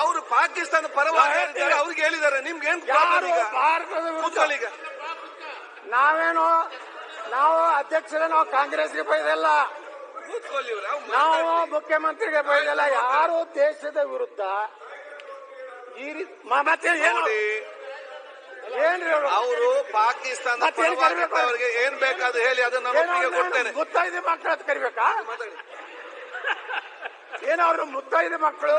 ಅವರು ಪಾಕಿಸ್ತಾನ ಪರವಾಗಿ ಅವ್ರಿಗೆ ಹೇಳಿದ್ದಾರೆ? ನಿಮ್ಗೆ ಏನ್ ಭಾರತದ ಈಗ ನಾವೇನು ನಾವು ಅಧ್ಯಕ್ಷರೇ ನಾವು ಕಾಂಗ್ರೆಸ್ಗೆ ಬೈದಲ್ಲ. ನಾವು. ಮುಖ್ಯಮಂತ್ರಿಗೆ ಬೈದಲ್ಲ. ಯಾರು ದೇಶದ ವಿರುದ್ಧ ಈ ರೀತಿ ಮತ್ತೆ ಏನು? ಏನ್ರಿ ಅವ್ರು? ಪಾಕಿಸ್ತಾನ? ಅವ್ರಿಗೆ ಏನ್ ಬೇಕಾದ್ರೂ ಹೇಳಿ ಅದನ್ನ ಕೊಡ್ತೇನೆ. ಮುತ್ತೈದೆ ಮಕ್ಕಳು ಅಂತ ಕರಿಬೇಕಾ? ಏನವ್ರು ಮುತ್ತೈದು ಅವ್ರು ಮುತ್ತೈದೆ ಮಕ್ಕಳು?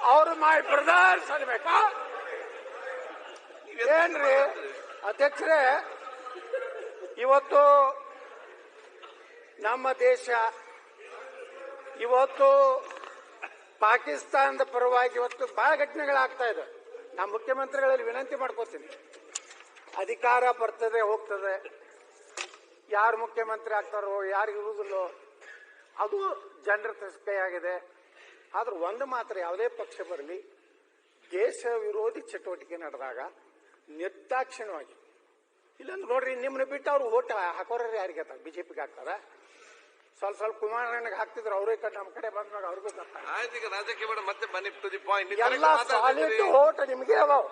ಅವರು ಮೈ ಬ್ರದರ್ಸ್ ಅನ್ಬೇಕಾ? ಏನ್ರಿ ಅಧ್ಯಕ್ಷರೇ, ಇವತ್ತು ನಮ್ಮ ದೇಶ, ಇವತ್ತು ಪಾಕಿಸ್ತಾನದ ಪರವಾಗಿ ಇವತ್ತು ಬಹಳ ಘಟನೆಗಳಾಗ್ತಾ ಇದೆ. ನಮ್ಮ ಮುಖ್ಯಮಂತ್ರಿಗಳಲ್ಲಿ ವಿನಂತಿ ಮಾಡ್ಕೋತೀನಿ. ಅಧಿಕಾರ ಬರ್ತದೆ, ಹೋಗ್ತದೆ. ಯಾರು ಮುಖ್ಯಮಂತ್ರಿ ಆಗ್ತಾರೋ, ಯಾರು ಇರುವುದಿಲ್ಲೋ, ಅದು ಜನರ ಕೈಯಾಗಿದೆ ಆದ್ರೆ ಒಂದು ಮಾತ್ರ ಯಾವುದೇ ಪಕ್ಷ ಬರಲಿ ದೇಶ ವಿರೋಧಿ ಚಟುವಟಿಕೆ ನಡೆದಾಗ ನಿರ್ದಾಕ್ಷಿಣ್ಯವಾಗಿ ಇಲ್ಲಾಂದ್ರೆ ನೋಡ್ರಿ ನಿಮ್ಮನ್ನ ಬಿಟ್ಟು ಅವ್ರು ಓಟ್ ಹಾಕೋರ ಯಾರಿಗೆ ಹಾಕ್ತಾರೆ ಬಿಜೆಪಿಗೆ ಹಾಕ್ತಾರ? ಸ್ವಲ್ಪ ಸ್ವಲ್ಪ ಕುಮಾರಣ್ಣಗೆ ಹಾಕ್ತಿದ್ರು ಅವರೇ ಕಡೆ ನಮ್ಮ ಕಡೆ ಬಂದಾಗ ಅವ್ರಿಗೂ ಆಯ್ತು ಈಗ ರಾಜಕೀಯ ಬೇಡ ಮತ್ತೆ ಬನ್ನಿ ಟು ದಿ ಪಾಯಿಂಟ್ ಎಲ್ಲ ಸಾಲಿಡ್ ಓಟ್ ನಿಮಗೆ ಅದಾವ.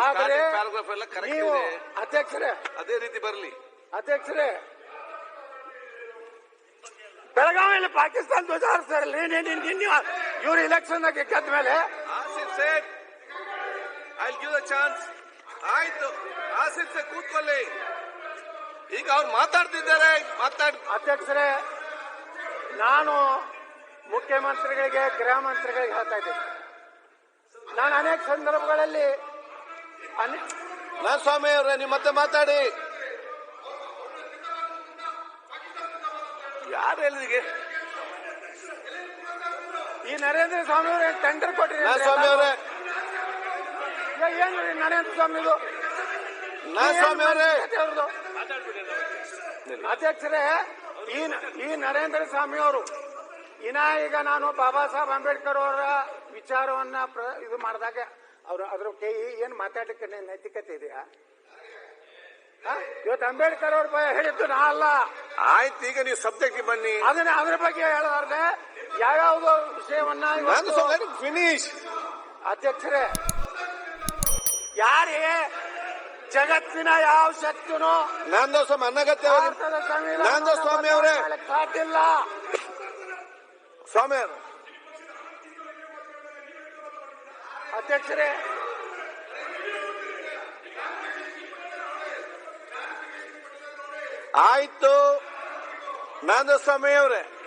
ಆದ್ರೆ ಪ್ಯಾರಾಗ್ರಾಫ್ ಎಲ್ಲ ಕರೆಕ್ಟ್ ಇದೆ. ಅಧ್ಯಕ್ಷರೇ ಅದೇ ರೀತಿ ಬರಲಿ. ಅಧ್ಯಕ್ಷರೇ ಬೆಳಗಾವಿಯಲ್ಲಿ ಪಾಕಿಸ್ತಾನ ಧ್ವಜ ಹಾರಿಸ್ತಾರಲ್ಲ ಇವ್ರು ಇಲೆಕ್ಷನ್ ಗೆದ್ದ ಮೇಲೆ. ಚಾನ್ಸ್ ಆಯ್ತು. ಆಸಿಫ್ ಸೇ ಕೂತ್ಕೊಳ್ಳಿ. ಈಗ ಅವ್ರು ಮಾತಾಡ್ತಿದ್ದಾರೆ ಮಾತಾಡ್ ಅಧ್ಯಕ್ಷರೇ ನಾನು ಮುಖ್ಯಮಂತ್ರಿಗಳಿಗೆ ಗೃಹ ಮಂತ್ರಿಗಳಿಗೆ ಹೇಳ್ತಾ ಇದ್ದೇನೆ. ನಾನು ಅನೇಕ ಸಂದರ್ಭಗಳಲ್ಲಿ ಸ್ವಾಮಿ ಅವರೇ ನೀವು ಮತ್ತೆ ಮಾತಾಡಿ. ಯಾರು ಹೇಳಿದಿಗೆ ಈ ನರೇಂದ್ರ ಸ್ವಾಮಿ ಅವರು ಟೆಂಡರ್ ಕೊಟ್ಟಿರಿ ಸ್ವಾಮಿ ಅವರೇ ಏನ್ರಿ ನರೇಂದ್ರ ಸ್ವಾಮಿದು? ನಾನ್ ಸ್ವಾಮಿ ಅವರೇ ಅವ್ರದ್ದು? ಅಧ್ಯಕ್ಷರೇ ಈ ಈ ನರೇಂದ್ರ ಸ್ವಾಮಿ ಅವರು ಇನ್ನ ಈಗ ನಾನು ಬಾಬಾ ಸಾಹೇಬ್ ಅಂಬೇಡ್ಕರ್ ಅವರ ವಿಚಾರವನ್ನ ಇದು ಮಾಡಿದಾಗ ಅವರು ಅದ್ರ ಕೈ ಏನ್ ಮಾತಾಡಕ್ಕೆ ನೈತಿಕತೆ ಇದೆಯಾ? ಇವತ್ತು ಅಂಬೇಡ್ಕರ್ ಅವ್ರ ಹೇಳಿದ್ದು ನಾ ಅಲ್ಲ. ಆಯ್ತು ಈಗ ನೀವು ಸಬ್ಜೆಕ್ಟ್ ಬನ್ನಿ. ಅದನ್ನ ಅದ್ರ ಬಗ್ಗೆ ಹೇಳಬಾರ್ದೆ ಯಾವ್ಯಾವ್ದೋ ವಿಷಯವನ್ನ ಇವತ್ತು ಫಿನಿಶ್ ಅಧ್ಯಕ್ಷರೇ ಯಾರೇ ಜಗತ್ತಿನ ಯಾವ ಶಕ್ತಿನೂ ನಂದ ಸ್ವಾಮಿ ಅನ್ನಗತ್ಯ ಭಾರತದ ನಂದ ಸ್ವಾಮಿ ಅವರೇ. ಸಾಧ್ಯ ಇಲ್ಲ ಸ್ವಾಮಿ ಅವ್ರೆ. ಅಧ್ಯಕ್ಷರೇ ಆಯ್ತು. ನನ್ನ ಸಮಯವ್ರೆ